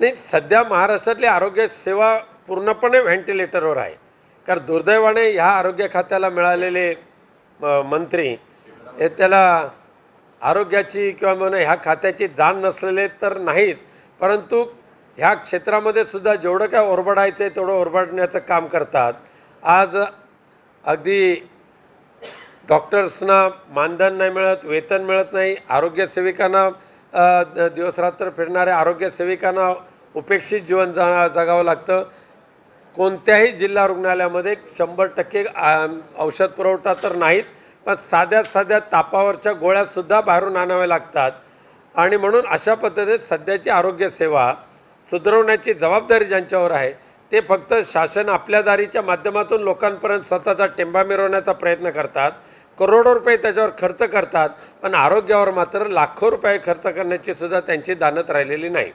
नाही सध्या महाराष्ट्रातली आरोग्य सेवा पूर्णपणे व्हेंटिलेटरवर आहे. कारण दुर्दैवाने ह्या आरोग्य खात्याला मिळालेले म- मंत्री हे त्याला आरोग्याची किंवा म्हणून ह्या खात्याची जाण नसलेले तर नाहीत. परंतु ह्या क्षेत्रामध्ये सुद्धा जेवढं काय ओरबडायचं आहे तेवढं ओरबडण्याचं काम करतात. आज अगदी डॉक्टर्सना मानधन नाही मिळत वेतन मिळत नाही आरोग्य सेविकांना दिवसरात्र फिरणाऱ्या आरोग्य सेविकांना उपेक्षित जीवन जा जगावं लागतं. कोणत्याही जिल्हा रुग्णालयामध्ये शंभर टक्के औषध पुरवठा तर नाहीत पण साध्या साध्या तापावरच्या गोळ्यासुद्धा बाहेरून आणाव्या लागतात. आणि म्हणून अशा पद्धतीने सध्याची आरोग्यसेवा सुधारवण्याची जबाबदारी ज्यांच्यावर आहे ते फक्त शासन आपल्या दारीच्या माध्यमातून लोकांपर्यंत स्वतःचा टेंबा मिरवण्याचा प्रयत्न करतात. करोडो रुपये त्याच्यावर खर्च करतात पण आरोग्यावर मात्र लाखो रुपये खर्च करण्याची सुद्धा त्यांची दानत राहिलेली नाही.